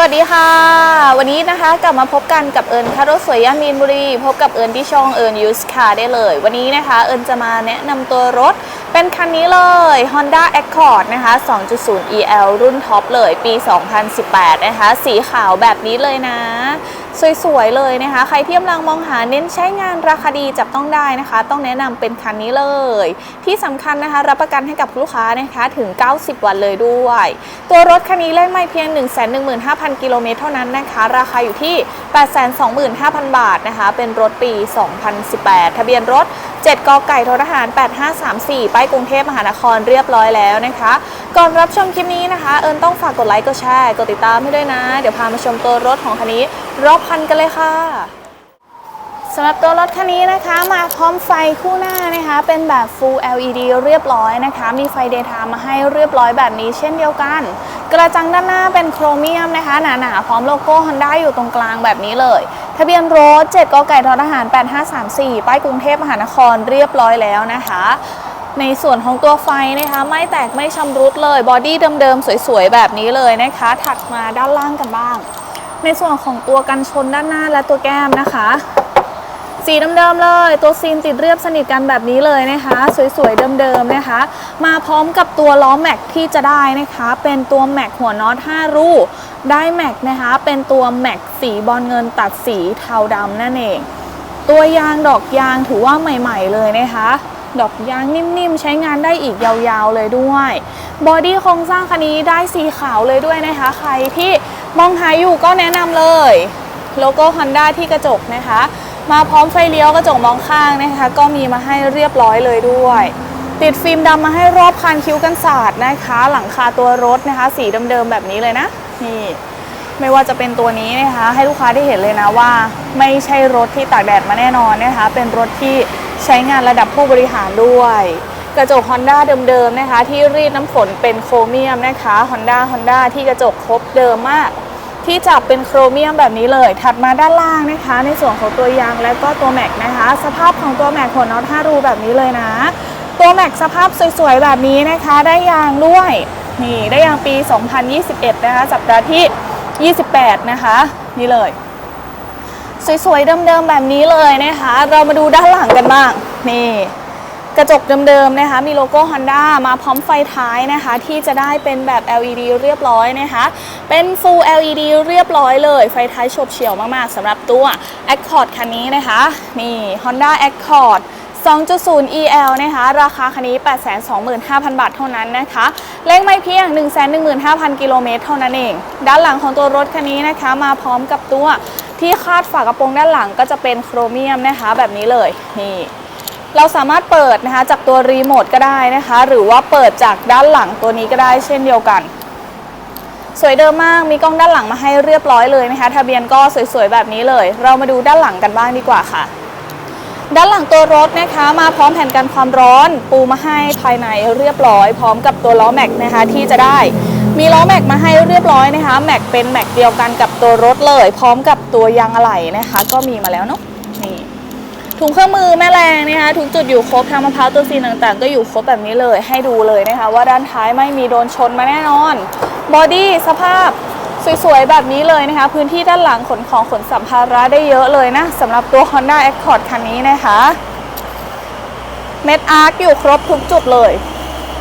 วัสดีค่ะ วันนี้นะคะกลับมาพบกันกับเอิญคารถสวยย่านมีนบุรี พบกับเอิญที่ช่องเอิญยูสคาได้เลย วันนี้นะคะ เอิญจะมาแนะนำตัวรถเป็นคันนี้เลย Honda Accord นะคะ 2.0 EL รุ่นท็อปเลยปี 2018 นะคะ สีขาวแบบนี้เลยนะ สวยๆ เลยนะคะ ใครที่กำลังมองหาเน้นใช้งานราคาดีจับต้องได้นะคะ ต้องแนะนำเป็นคันนี้เลย ที่สำคัญนะคะ รับประกันให้กับลูกค้านะคะถึง 90 วันเลยด้วย ตัวรถคันนี้เลขไม่เพียง 115,000 กิโลเมตรเท่านั้นนะคะ ราคาอยู่ที่ 825,000 บาทนะคะ เป็นรถปี 2018 ทะเบียนรถ 7 กไก่ททหาร 8534ปายกรุงเทพมหานครเรียบร้อยแล้วนะคะ ก่อนรับชมคลิปนี้นะคะ เอิญต้องฝากกดไลค์กดแชร์กดติดตามให้ด้วยนะ เดี๋ยวพามาชมตัวรถของคันนี้รอบคันกันเลยค่ะสำหรับตัวรถคันนี้นะคะมาพร้อมไฟคู่หน้านะคะ เป็นแบบ Full LED เรียบร้อยนะคะ มีไฟ Daytime มาให้เรียบร้อยแบบนี้เช่นเดียวกัน กระจังด้านหน้าเป็นโครเมียมนะคะ หนาๆ พร้อมโลโก้ Honda อยู่ตรงกลางแบบนี้เลย ทะเบียนรถ 7กไก่ททหาร 8534 ป้ายกรุงเทพมหานครเรียบร้อยแล้วนะคะ ในส่วนของตัวไฟนะคะ ไม่แตกไม่ชำรุดเลยบอดี้เดิมๆสวยๆ แบบนี้เลยนะคะ ถัดมาด้านล่างกันบ้าง ในส่วนของตัวกันชนด้านหน้าและตัวแก้มนะคะ สีเดิมๆเลย ตัวซีนติดเรียบสนิทกันแบบนี้เลยนะคะ สวยๆเดิมๆนะคะ มาพร้อมกับตัวล้อแม็กที่จะได้นะคะ เป็นตัวแม็กหัวน็อต5รูได้แม็กนะคะ เป็นตัวแม็กสีบอลเงินตัดสีเทาดำนั่นเอง ตัวยางดอกยางถือว่าใหม่ ๆ เลยนะคะ ดอกยางนิ่มๆ ใช้งานได้อีกยาวๆเลยด้วยบอดี้โครงสร้างคันนี้ได้สีขาวเลยด้วยนะคะ ใครที่มองหาอยู่ก็แนะนำเลย โลโก้ Honda ที่กระจกนะคะ มาพร้อมไฟเลี้ยวกระจกมองข้างนะคะ ก็มีมาให้เรียบร้อยเลยด้วย ติดฟิล์มดำมาให้รอบคันคิ้วกันศาสตร์นะคะ หลังคาตัวรถนะคะ สีเดิมๆแบบนี้เลยนะนี่ไม่ว่าจะเป็นตัวนี้นะคะ ให้ลูกค้าได้เห็นเลยนะว่า ไม่ใช่รถที่ตากแดดมาแน่นอนนะคะ เป็นรถที่ ใช้งานระดับผู้บริหารด้วย กระจก Honda เดิมๆนะคะ ที่รีดน้ำฝนเป็นโครเมียมนะคะ Honda Honda ที่กระจกครบเดิมมาก ที่จับเป็นโครเมียมแบบนี้เลย ถัดมาด้านล่างนะคะ ในส่วนของตัวยางและก็ตัวแม็กนะคะ สภาพของตัวแม็กหัวน็อต5รูแบบนี้เลยนะ ตัวแม็กสภาพสวยๆแบบนี้นะคะ ได้ยางด้วยนี่ได้ยางปี 2021 นะคะสัปดาห์ที่ 28 นะคะ นี่เลย สวยๆเดิมๆแบบนี้เลยนะคะ เรามาดูด้านหลังกันบ้างนี่ กระจกเดิมๆนะคะ มีโลโก้ Honda มาพร้อมไฟท้ายนะคะ ที่จะได้เป็นแบบ LED เรียบร้อยนะคะ เป็น Full LED เรียบร้อยเลย ไฟท้ายโฉบเฉี่ยวมากๆสำหรับตัว Accord คันนี้นะคะ นี่ Honda Accord 2.0 EL นะคะ ราคาคันนี้ 825,000 บาทเท่านั้นนะคะ เลขไม่เพียง 115,000 กิโลเมตรเท่านั้นเอง ด้านหลังของตัวรถคันนี้นะคะ มาพร้อมกับตัว ที่คาดฝากระโปรงด้านหลังก็จะเป็นโครเมียมนะคะ แบบนี้เลยนี่เราสามารถเปิดนะคะจากตัวรีโมทก็ได้นะคะ หรือว่าเปิดจากด้านหลังตัวนี้ก็ได้เช่นเดียวกัน สวยเดิมมากมีกล้องด้านหลังมาให้เรียบร้อยเลยนะคะ ทะเบียนก็สวยๆแบบนี้เลย เรามาดูด้านหลังกันบ้างดีกว่าค่ะ ด้านหลังตัวรถนะคะ มาพร้อมแผ่นกันความร้อน ปูมาให้ภายในเรียบร้อย พร้อมกับตัวล้อแม็กนะคะที่จะได้ มีล้อแม็กมาให้เรียบร้อยนะคะแม็กเป็นแม็กเดียวกันกับตัวรถเลย พร้อมกับตัวยางอะไหล่นะคะ ก็มีมาแล้วเนาะนี่ถุงเครื่องมือแม่แรงนะคะทุกจุดอยู่ครบทางมะพร้าวตัวซีนต่างๆ ก็อยู่ครบแบบนี้เลยให้ดูเลยนะคะ ว่าด้านท้ายไม่มีโดนชนมาแน่นอนบอดี้สภาพสวยๆ แบบนี้เลยนะคะ พื้นที่ด้านหลังขนของขนสัมภาระได้เยอะเลยนะสำหรับตัว Honda Accord คันนี้นะคะ เม็ดอาร์คอยู่ครบทุกจุดเลย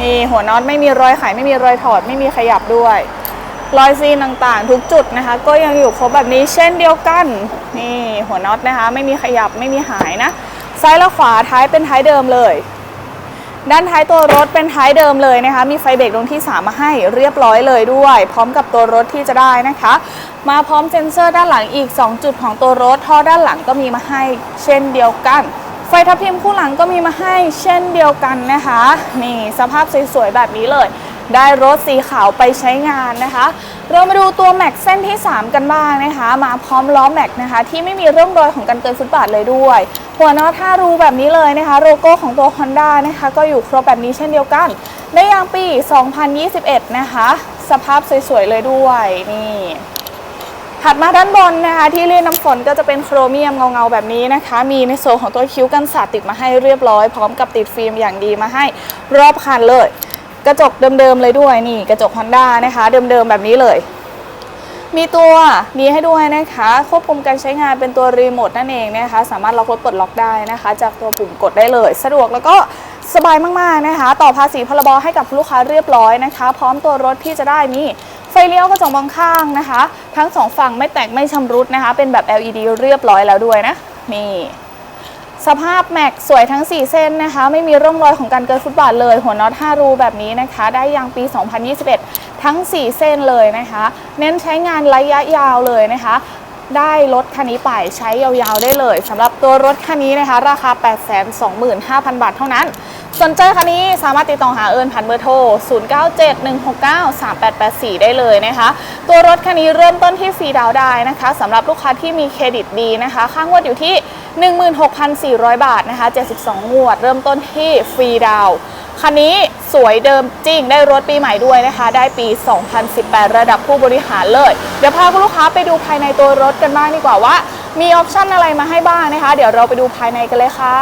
มีหัวน็อตไม่มีรอยไขไม่มีรอยถอดไม่มีขยับด้วย รอยซีนต่างๆ ทุกจุดนะคะ ก็ยังอยู่ครบแบบนี้เช่นเดียวกัน นี่หัวน็อตนะคะ ไม่มีขยับไม่มีหายนะ ซ้ายและขวาท้ายเป็นท้ายเดิมเลย ด้านท้ายตัวรถเป็นท้ายเดิมเลยนะคะ มีไฟเบรกตรงที่ 3 มาให้เรียบร้อยเลยด้วย พร้อมกับตัวรถที่จะได้นะคะ มาพร้อมเซ็นเซอร์ด้านหลังอีก 2 จุดของตัวรถท่อด้านหลังก็มีมาให้ เช่นเดียวกัน ไฟทับทิมคู่หลังก็มีมาให้เช่นเดียวกันนะคะ นี่สภาพสวยๆแบบนี้เลย ได้รถสีขาวไปใช้งานนะคะ เรามาดูตัวแม็กเส้นที่ 3 กันบ้างนะคะ มาพร้อมล้อแม็กนะคะ ที่ไม่มีร่องรอยของการเกินฟุตบาทเลยด้วย หัวน็อตท่ารูแบบนี้เลยนะคะ โลโก้ของตัว Honda นะคะ ก็อยู่ครบแบบนี้เช่นเดียวกันในยางปี 2021 นะคะ สภาพสวยๆเลยด้วยนี่ ถัดมาด้านบนนะคะที่เลื่อนน้ำฝนก็จะเป็นโครเมียมเงาๆแบบนี้นะคะ มีในโซนของตัวคิ้วกันสาดติดมาให้เรียบร้อย พร้อมกับติดฟิล์มอย่างดีมาให้รอบคันเลย กระจกเดิมๆเลยด้วยนี่ กระจก Honda นะคะ เดิมๆแบบนี้เลย มีตัวนี้ให้ด้วยนะคะ ควบคุมการใช้งานเป็นตัวรีโมทนั่นเองนะคะ สามารถล็อกรถปลดล็อกได้นะคะ จากตัวปุ่มกดได้เลย สะดวกแล้วก็สบายมากๆนะคะ ต่อภาษีพรบให้กับลูกค้าเรียบร้อยนะคะ พร้อมตัวรถที่จะได้มีไฟเลี้ยวกระจกมองข้างนะคะ ทั้งสองฝั่งไม่แตกไม่ชำรุดนะคะ เป็นแบบ LED เรียบร้อยแล้วด้วยนะนี่สภาพแม็กสวยทั้ง 4 เส้นนะคะ ไม่มีร่องรอยของการเกินฟุตบาทเลย หัวน็อต 5 รูแบบนี้นะคะ ได้ยางปี 2021 ทั้ง 4 เส้นเลยนะคะ เน้นใช้งานระยะยาวเลยนะคะ ได้รถคันนี้ไปใช้ยาวๆได้เลยสำหรับตัวรถคันนี้นะคะ ราคา 825,000 บาทเท่านั้น สนใจคันนี้สามารถติดต่อหาเอิญผ่านเบอร์โทร 0971693884 ได้เลยนะคะ ตัวรถคันนี้เริ่มต้นที่ฟรีดาวได้นะคะสำหรับลูกค้าที่มีเครดิตดีนะคะ ค่างวดอยู่ที่ 16,400 บาทนะคะ 72 งวด เริ่มต้นที่ฟรีดาวน์ คันนี้สวยเดิมจริง ได้รถปีใหม่ด้วยนะคะ ได้ปี 2018 ระดับผู้บริหารเลย เดี๋ยวพาคุณลูกค้าไปดูภายในตัวรถกันบ้างดีกว่าว่า มีออปชั่นอะไรมาให้บ้างนะคะ เดี๋ยวเราไปดูภายในกันเลยค่ะ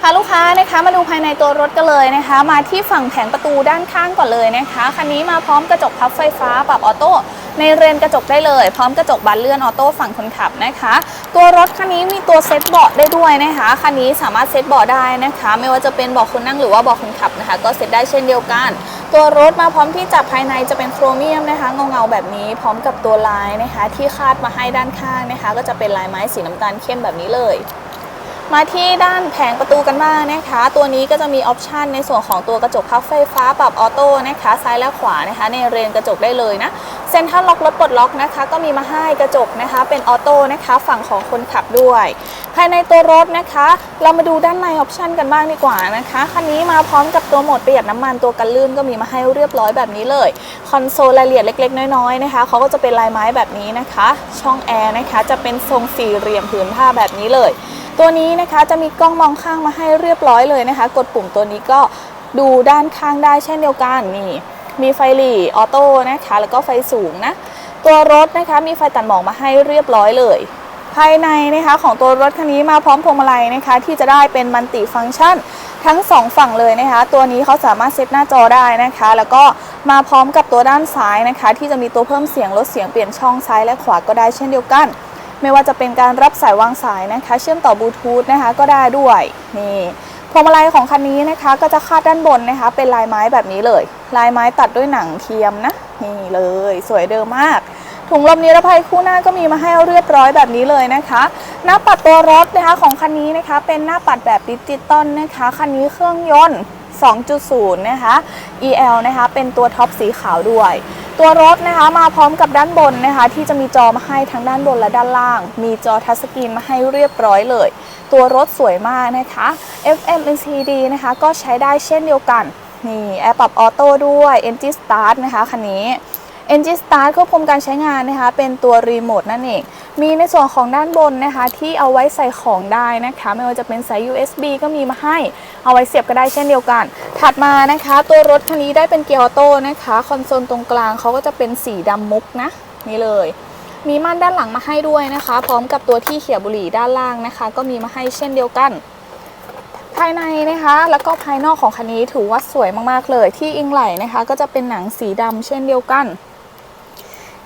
พาลูกค้านะคะมาดูภายในตัวรถกันเลยนะคะ มาที่ฝั่งแผงประตูด้านข้างก่อนเลยนะคะคันนี้มาพร้อมกระจกพับไฟฟ้าปรับออโต้ ในเรือนกระจกได้เลย พร้อมกระจกบานเลื่อนออโต้ฝั่งคนขับนะคะ ตัวรถคันนี้มีตัวเซ็ตเบาะได้ด้วยนะคะคันนี้สามารถเซ็ตเบาะได้นะคะ ไม่ว่าจะเป็นเบาะคนนั่งหรือว่าเบาะคนขับนะคะ ก็เซ็ตได้เช่นเดียวกัน ตัวรถมาพร้อมที่จับภายในจะเป็นโครเมียมนะคะเงาเงาๆแบบนี้พร้อมกับตัวลายนะคะ ที่คาดมาให้ด้านข้างนะคะ ก็จะเป็นลายไม้สีน้ำตาลเข้มแบบนี้เลยมาที่ด้านแผงประตูกันบ้างนะคะ ตัวนี้ก็จะมีออปชันในส่วนของตัวกระจกพับไฟฟ้าปรับออโต้นะคะ ซ้ายและขวานะคะ ในเรนกระจกได้เลยนะเซ็นทรัลล็อกรถปลดล็อกนะคะ ก็มีมาให้กระจกนะคะ เป็นออโต้นะคะฝั่งของคนขับด้วย ภายในตัวรถนะคะ เรามาดูด้านในออปชันกันบ้างดีกว่านะคะคันนี้มาพร้อมกับตัวโหมดประหยัดน้ำมันตัวกันลื่นก็มีมาให้เรียบร้อยแบบนี้เลยคอนโซลรายละเอียดเล็ก ๆ น้อยๆนะคะเขาก็จะเป็นลายไม้แบบนี้นะคะ ช่องแอร์นะคะจะเป็นทรงสี่เหลี่ยมผืนผ้าแบบนี้เลย ตัวนี้นะคะจะมีกล้องมองข้างมาให้เรียบร้อยเลยนะคะ กดปุ่มตัวนี้ก็ดูด้านข้างได้เช่นเดียวกันนี่ มีไฟหลีออโต้นะคะ แล้วก็ไฟสูงนะ ตัวรถนะคะมีไฟตัดหมอกมาให้เรียบร้อยเลย ภายในนะคะของตัวรถคันนี้มาพร้อมพวงมาลัยนะคะ ที่จะได้เป็นมัลติฟังก์ชันทั้งสองฝั่งเลยนะคะ ตัวนี้เขาสามารถเซตหน้าจอได้นะคะ แล้วก็มาพร้อมกับตัวด้านซ้ายนะคะ ที่จะมีตัวเพิ่มเสียงลดเสียงเปลี่ยนช่องซ้ายและขวาก็ได้เช่นเดียวกัน ไม่ว่าจะเป็นการรับสายวางสายนะคะ เชื่อมต่อบลูทูธนะคะก็ได้ด้วยนี่ พวงมาลัยของคันนี้นะคะ ก็จะคาดด้านบนนะคะ เป็นลายไม้แบบนี้เลย ลายไม้ตัดด้วยหนังเทียมนะนี่เลย สวยเดิมมาก ถุงลมนิรภัยคู่หน้าก็มีมาให้เรียบร้อยแบบนี้เลยนะคะ หน้าปัดตัวรถนะคะของคันนี้นะคะ เป็นหน้าปัดแบบดิจิตอลนะคะคันนี้เครื่องยนต์ 2.0 นะคะ EL นะคะ เป็นตัวท็อปสีขาวด้วย ตัวรถนะคะมาพร้อมกับด้านบนนะคะ ที่จะมีจอมาให้ทั้งด้านบนและด้านล่าง มีจอทัชสกรีนมาให้เรียบร้อยเลย ตัวรถสวยมากนะคะ FM LCD นะคะ ก็ใช้ได้เช่นเดียวกัน นี่แอร์ปรับออโต้ด้วย Engine Start นะคะคันนี้ Engine Start ควบคุมการใช้งานนะคะ เป็นตัวรีโมทนั่นเอง มีในส่วนของด้านบนนะคะที่เอาไว้ใส่ของได้นะคะ ไม่ว่าจะเป็นสาย USB ก็มีมาให้เอาไว้เสียบก็ได้เช่นเดียวกัน ถัดมานะคะ ตัวรถคันนี้ได้เป็นเกียร์ออโต้นะคะคอนโซลตรงกลางเขาก็จะเป็นสีดำมุกนะนี่เลย มีม่านด้านหลังมาให้ด้วยนะคะ พร้อมกับตัวที่เขี่ยบุหรี่ด้านล่างนะคะ ก็มีมาให้เช่นเดียวกันภายในนะคะแล้วก็ภายนอกของคันนี้ถือว่าสวยมากๆเลย ที่อิงไหลนะคะ ก็จะเป็นหนังสีดำเช่นเดียวกัน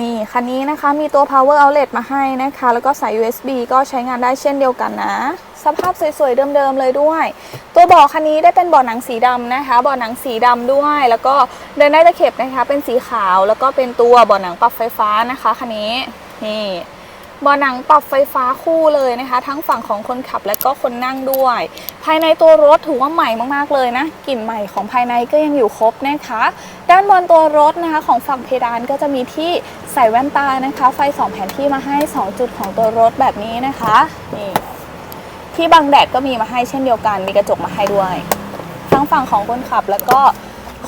นี่คันนี้นะคะมีตัว power outlet มาให้นะคะ แล้วก็สาย USB ก็ใช้งานได้เช่นเดียวกันนะ สภาพสวยๆ เดิมๆ เลยด้วย ตัวเบาะคันนี้ได้เป็นเบาะหนังสีดำนะคะเบาะหนังสีดำด้วย แล้วก็เดินได้ตะเข็บนะคะ เป็นสีขาวแล้วก็เป็นตัวเบาะหนังปรับไฟฟ้านะคะคันนี้นี่เบาะหนังปรับไฟฟ้าคู่เลยนะคะ ทั้งฝั่งของคนขับและก็คนนั่งด้วย ภายในตัวรถถือว่าใหม่มากๆเลยนะกลิ่นใหม่ของภายในก็ยังอยู่ครบนะคะ ด้านบนตัวรถนะคะของฝั่งเพดานก็จะมีที่ ใส่แว่นตานะคะ ไฟสองแผนที่มาให้ 2 จุดของตัวรถแบบนี้นะคะนี่ที่บังแดดก็มีมาให้เช่นเดียวกัน มีกระจกมาให้ด้วยทั้งฝั่งของคนขับแล้วก็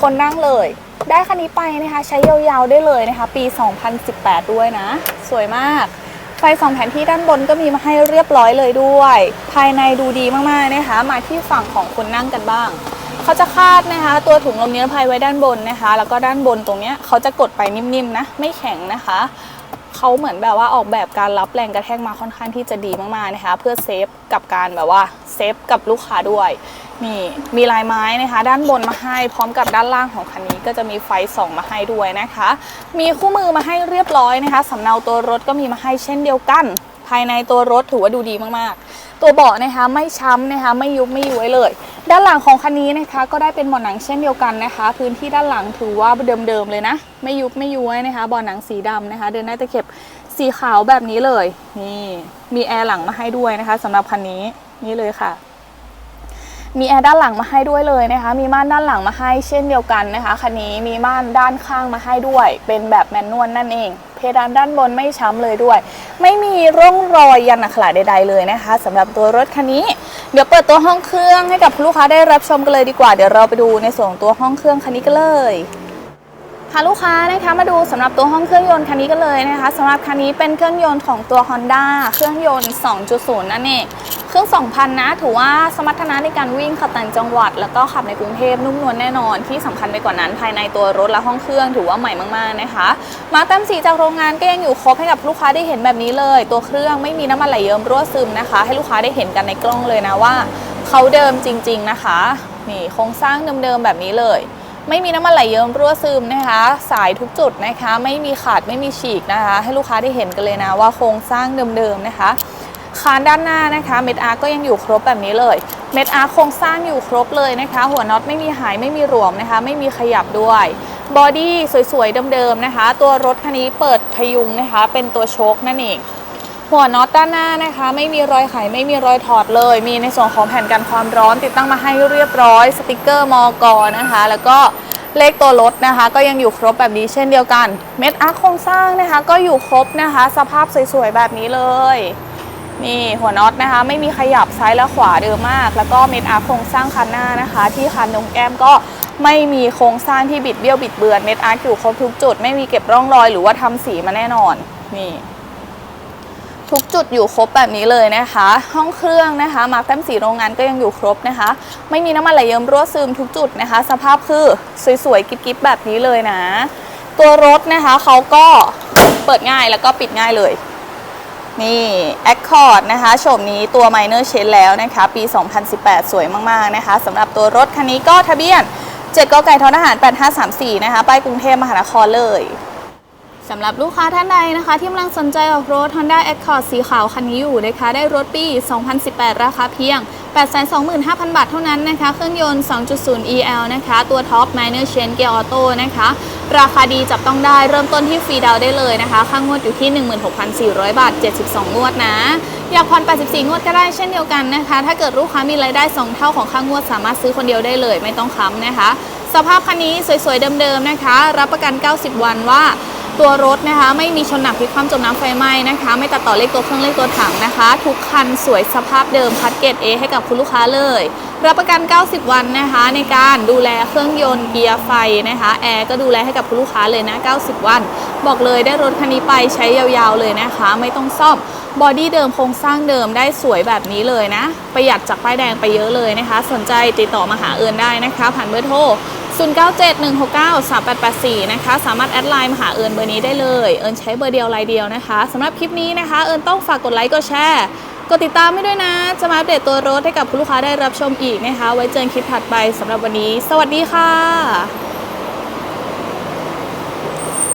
คนนั่งเลย ได้คันนี้ไปนะคะ ใช้ยาวๆได้เลยนะคะ ปี 2018 ด้วยนะ สวยมาก ไฟสองแผนที่ด้านบนก็มีมาให้เรียบร้อยเลยด้วย ภายในดูดีมากๆนะคะ มาที่ฝั่งของคนนั่งกันบ้าง เขาจะคาดนะคะ ตัวถุงลมนิรภัยไว้ด้านบนนะคะ แล้วก็ด้านบนตรงเนี้ยเขาจะกดไปนิ่มๆนะ ไม่แข็งนะคะเขาเขาเหมือนแบบว่าออกแบบการรับแรงกระแทกมาค่อนข้างที่จะดีมากๆนะคะ เพื่อเซฟกับการแบบว่าเซฟกับลูกค้าด้วยนี่มีลายไม้นะคะ ด้านบนมาให้พร้อมกับด้านล่างของคันนี้ก็จะมีไฟส่องมาให้ด้วยนะคะ มีคู่มือมาให้เรียบร้อยนะคะสำเนาตัวรถก็มีมาให้เช่นเดียวกัน ภายในตัวรถถือว่าดูดีมากๆ ตัวเบาะนะคะไม่ช้ำนะคะไม่ยุบไม่ย้วยเลย ด้านหลังของคันนี้นะคะ ก็ได้เป็นเบาะหนังเช่นเดียวกันนะคะ พื้นที่ด้านหลังถือว่าเดิมๆเลยนะ ไม่ยุบไม่ย้วยนะคะเบาะหนังสีดำนะคะ เดินได้ตะเข็บสีขาวแบบนี้เลย นี่มีแอร์หลังมาให้ด้วยนะคะสำหรับคันนี้นี่เลยค่ะ มีแอร์ด้านหลังมาให้ด้วยเลยนะคะ มีม่านด้านหลังมาให้เช่นเดียวกันนะคะ คันนี้มีม่านด้านข้างมาให้ด้วย เป็นแบบแมนนวลนั่นเอง เพดานด้านบนไม่ช้ำเลยด้วย ไม่มีร่องรอยยันอักขระใด ๆ เลยนะคะสำหรับตัวรถคันนี้ เดี๋ยวเปิดตัวห้องเครื่องให้กับลูกค้าได้รับชมกันเลยดีกว่า เดี๋ยวเราไปดูในส่วนของตัวห้องเครื่องคันนี้กันเลยพาลูกค้านะคะมาดูสำหรับตัวห้องเครื่องยนต์คันนี้กันเลยนะคะสำหรับคันนี้เป็นเครื่องยนต์ของตัว Honda เครื่องยนต์ 2.0 นั่นเอง เครื่อง 2,000 นะ ถือว่าสมรรถนะในการวิ่งขับต่างจังหวัด แล้วก็ขับในกรุงเทพนุ่มนวลแน่นอน ที่สำคัญไปกว่านั้น ภายในตัวรถและห้องเครื่องถือว่าใหม่มาก ๆ นะคะ มาแต้มสีจากโรงงานก็ยังอยู่ครบให้กับลูกค้าได้เห็นแบบนี้เลย ตัวเครื่องไม่มีน้ำมันไหลเยิ้มรั่วซึมนะคะ ให้ลูกค้าได้เห็นกันในกล้องเลยนะว่าเขาเดิมจริง ๆ นะคะ นี่โครงสร้างเดิมๆแบบนี้เลย ไม่มีน้ำมันไหลเยิ้มรั่วซึมนะคะ สายทุกจุดนะคะ ไม่มีขาดไม่มีฉีกนะคะ ให้ลูกค้าได้เห็นกันเลยนะว่าโครงสร้างเดิมๆนะคะ คานด้านหน้านะคะเม็ดอาร์ก็ยังอยู่ครบแบบนี้เลย เม็ดอาร์โครงสร้างอยู่ครบเลยนะคะ หัวน็อตไม่มีหายไม่มีหลวมนะคะ ไม่มีขยับด้วยบอดี้สวยๆเดิมๆนะคะ ตัวรถคันนี้เปิดพยุงนะคะ เป็นตัวโชคนั่นเองหัวน็อตด้านหน้านะคะ ไม่มีรอยไขไม่มีรอยถอดเลย มีในส่วนของแผ่นกันความร้อนติดตั้งมาให้เรียบร้อย สติกเกอร์มอกอนะคะ แล้วก็เลขตัวรถนะคะ ก็ยังอยู่ครบแบบนี้เช่นเดียวกัน เม็ดอาร์โครงสร้างนะคะ ก็อยู่ครบนะคะ สภาพสวยๆแบบนี้เลย นี่หัวน็อตนะคะ ไม่มีขยับซ้ายและขวาเดิมมาก แล้วก็เม็ดอาร์คโครงสร้างคันหน้านะคะ ที่คันนงแก้มก็ไม่มีโครงสร้างที่บิดเบี้ยวบิดเบือนเม็ดอาร์อยู่ครบทุกจุด ไม่มีเก็บร่องรอยหรือว่าทำสีมาแน่นอนนี่ทุกจุดอยู่ครบแบบนี้เลยนะคะ ห้องเครื่องนะคะ มาร์คแต้มสีโรงงานก็ยังอยู่ครบนะคะ ไม่มีน้ำมันไหลเยิ้มรั่วซึมทุกจุดนะคะ สภาพคือสวยๆกิ๊บๆแบบนี้เลยนะ ตัวรถนะคะเขาก็เปิดง่ายแล้วก็ปิดง่ายเลย นี่ Accord นะคะโฉมนี้ตัว Minor Change แล้วนะคะ ปี 2018 สวยมาก ๆ นะคะสำหรับตัวรถคันนี้ก็ทะเบียน 7กไก่ทอทหาร 8534 นะคะไปกรุงเทพมหานครเลยสำหรับลูกค้าท่านใดนะคะ ที่กำลังสนใจออกรถ Honda Accord สีขาวคันนี้อยู่นะคะ ได้รถปี 2018 ราคาเพียง 825,000 บาทเท่านั้นนะคะ เครื่องยนต์ 2.0 EL นะคะ ตัวท็อป Minor Change Gear Auto นะคะ ราคาดีจับต้องได้เริ่มต้นที่ฟรีดาวได้เลยนะคะ ค่างวดอยู่ที่ 16,400 บาท 72 งวดนะ อยากผ่อน 84 งวดก็ได้เช่นเดียวกันนะคะ ถ้าเกิดลูกค้ามีรายได้ 2 เท่าของค่างวดสามารถซื้อคนเดียวได้เลย ไม่ต้องค้ำนะคะ สภาพคันนี้สวยๆเดิมๆนะคะ รับประกัน 90 วันว่า ตัวรถนะคะ ไม่มีชนหนักพลิกคว่ำจมน้ำไฟไหม้นะคะ ไม่ตัดต่อเลขตัวเครื่องเลขตัวถังนะคะ ทุกคันสวยสภาพเดิมคัดเกรด A ให้กับคุณลูกค้าเลย รับประกัน 90 วันนะคะ ในการดูแลเครื่องยนต์เกียร์ไฟนะคะแอร์ก็ดูแลให้กับคุณลูกค้าเลยนะ 90 วัน บอกเลยได้รถคันนี้ไปใช้ยาวๆเลยนะคะ ไม่ต้องซ่อมบอดี้เดิมโครงสร้างเดิมได้สวยแบบนี้เลยนะ ประหยัดจากป้ายแดงไปเยอะเลยนะคะ สนใจติดต่อมาหาเอิญได้นะคะ ผ่านเบอร์โทร 0971693884 นะคะ สามารถแอดไลน์มาหาเอิญเบอร์นี้ได้เลย เอิญใช้เบอร์เดียวรายเดียวนะคะสำหรับคลิปนี้นะคะ เอิญต้องฝากกดไลค์กดแชร์กดติดตามให้ด้วยนะ จะมาอัปเดตตัวรถให้กับคุณลูกค้าได้รับชมอีกนะคะ ไว้เจอกันคลิปถัดไปสำหรับวันนี้ สวัสดีค่ะ